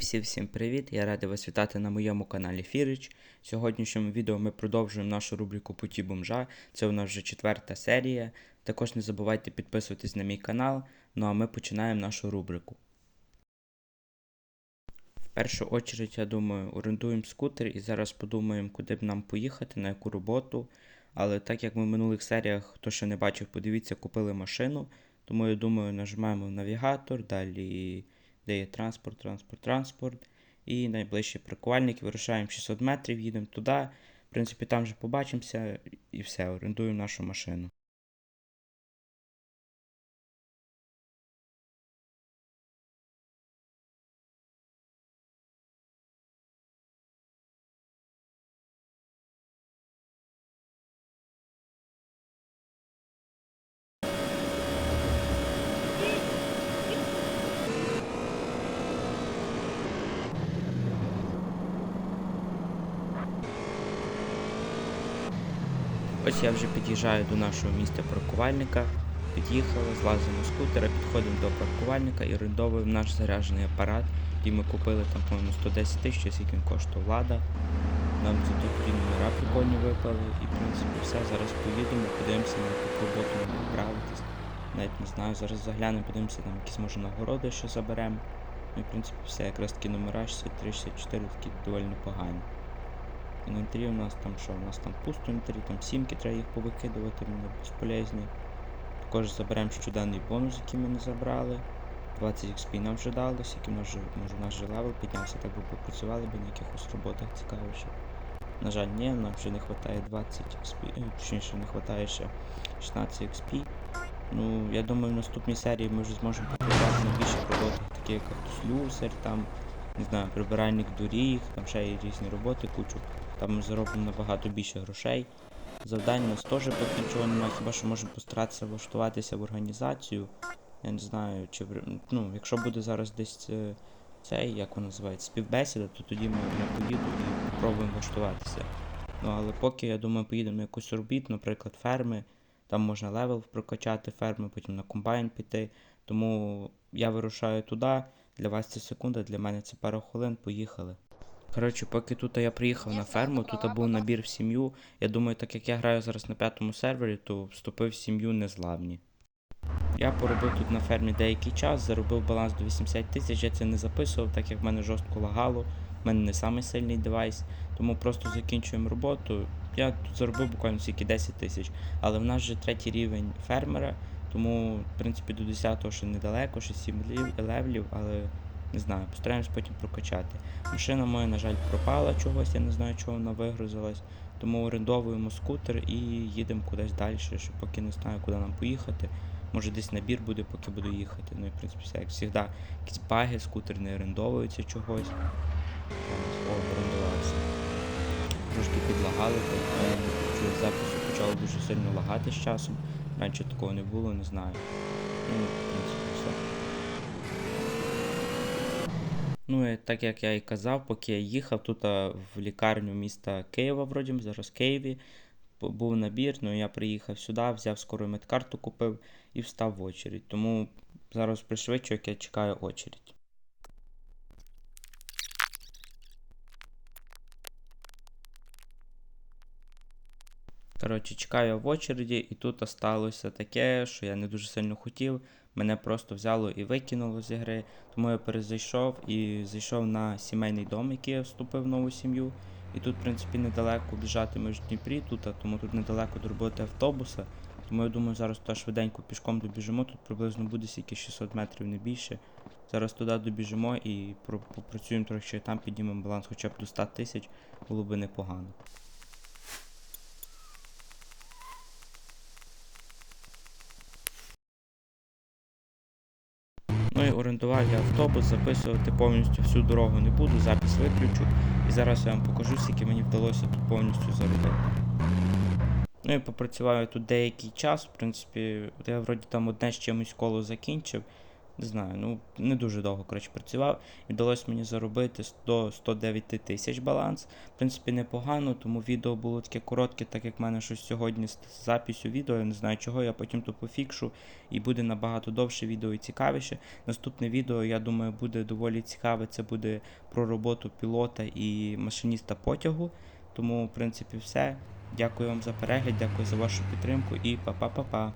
всім всім привіт! Я радий вас вітати на моєму каналі Фірич. В сьогоднішньому відео ми продовжуємо нашу рубрику Путі бомжа. Це у нас вже четверта серія. Також не забувайте підписуватись на мій канал. Ну а ми починаємо нашу рубрику. В першу очередь, я думаю, орендуємо скутер і зараз подумаємо, куди б нам поїхати, на яку роботу. Але так як ми в минулих серіях, хто ще не бачив, подивіться, купили машину. Тому я думаю, нажимаємо навігатор, далі де є транспорт, транспорт, транспорт. І найближчий паркувальник. Вирушаємо 600 метрів, їдемо туди. В принципі, там вже побачимося і все, орендуємо нашу машину. Ось я вже під'їжджаю до нашого місця паркувальника. Під'їхали, злазимо скутера, підходимо до паркувальника і орендовуємо наш заряджений апарат, який ми купили там, по-моєму, 110 тисяч, скільки він коштував влада. Нам за тут номера прикольні випали. І в принципі все. Зараз поїдемо, подивимося на яку роботу нам відправитись. Навіть не знаю, зараз заглянемо, подивимося, там якісь може нагороди, що заберемо. Ну і в принципі все, якраз такі номера 63, 64 такі доволі непогані. Інвентарі у нас там що? У нас там пусто інвентарі, там сімки, треба їх повикидувати, вони безполезні. Також заберемо щоденний бонус, який ми не забрали. 20 XP нам вже дали, скільки може, може наш же левел піднявся, так би попрацювали б на якихось роботах цікавіше. На жаль, ні, нам вже не вистачає 20 XP, точніше не вистачає ще 16 XP. Ну, я думаю, в наступній серії ми вже зможемо попрацювати на більших роботах, такі як автослюсар, там, не знаю, прибиральник доріг, там ще є різні роботи, кучу. Там ми заробимо набагато більше грошей. Завдань у нас теж нічого немає, хіба що можемо постаратися влаштуватися в організацію. Я не знаю, чи ну, якщо буде зараз десь е, цей, як воно називається, співбесіда, то тоді ми я поїду і спробуємо влаштуватися. Ну але поки я думаю, поїдемо на якусь робіт, наприклад, ферми. Там можна левел прокачати ферми, потім на комбайн піти. Тому я вирушаю туди. Для вас це секунда, для мене це пара хвилин, поїхали. Коротше, поки тут я приїхав на ферму, тут був набір в сім'ю. Я думаю, так як я граю зараз на п'ятому сервері, то вступив в сім'ю незламні. Я поробив тут на фермі деякий час, заробив баланс до 80 тисяч, я це не записував, так як в мене жорстко лагало, в мене не самий сильний девайс, тому просто закінчуємо роботу. Я тут заробив буквально тільки 10 тисяч, але в нас вже третій рівень фермера, тому в принципі до 10-го ще недалеко, ще 7 левлів, але не знаю, постараємось потім прокачати. Машина моя, на жаль, пропала чогось, я не знаю, чого вона вигрузилась. Тому орендовуємо скутер і їдемо кудись далі, що поки не знаю, куди нам поїхати. Може десь набір буде, поки буду їхати. Ну і в принципі все, як завжди, якісь баги, скутер не орендовується чогось. О, орендувався. Трошки підлагали, так е, через запису почало дуже сильно лагати з часом. Раніше такого не було, не знаю. Ну, в принципі, все. Ну, і так як я і казав, поки я їхав тут в лікарню міста Києва, вроді, зараз в Києві, був набір, ну я приїхав сюди, взяв скору медкарту, купив і встав в очередь. Тому зараз пришвидшу, як я чекаю очередь. Коротше, чекаю в очереді, і тут сталося таке, що я не дуже сильно хотів. Мене просто взяло і викинуло з ігри. Тому я перезайшов і зайшов на сімейний дом, який я вступив в нову сім'ю. І тут, в принципі, недалеко біжати ми в Дніпрі, тут, тому тут недалеко до роботи автобуса. Тому я думаю, зараз туди швиденько пішком добіжимо. Тут приблизно буде стільки 600 метрів, не більше. Зараз туди добіжимо і попрацюємо трохи, там піднімемо баланс хоча б до 100 тисяч, було би непогано. Ну і автобус, записувати повністю всю дорогу не буду, запис виключу. І зараз я вам покажу, скільки мені вдалося тут повністю заробити. Ну і попрацював тут деякий час, в принципі, я вроді там одне з чимось коло закінчив. Не знаю, ну не дуже довго коротше, працював. І вдалося мені заробити 100 109 тисяч баланс. В принципі, непогано, тому відео було таке коротке, так як в мене щось сьогодні з записю відео, я не знаю чого, я потім то пофікшу і буде набагато довше відео і цікавіше. Наступне відео, я думаю, буде доволі цікаве. Це буде про роботу пілота і машиніста потягу. Тому, в принципі, все. Дякую вам за перегляд, дякую за вашу підтримку і па-па-па-па.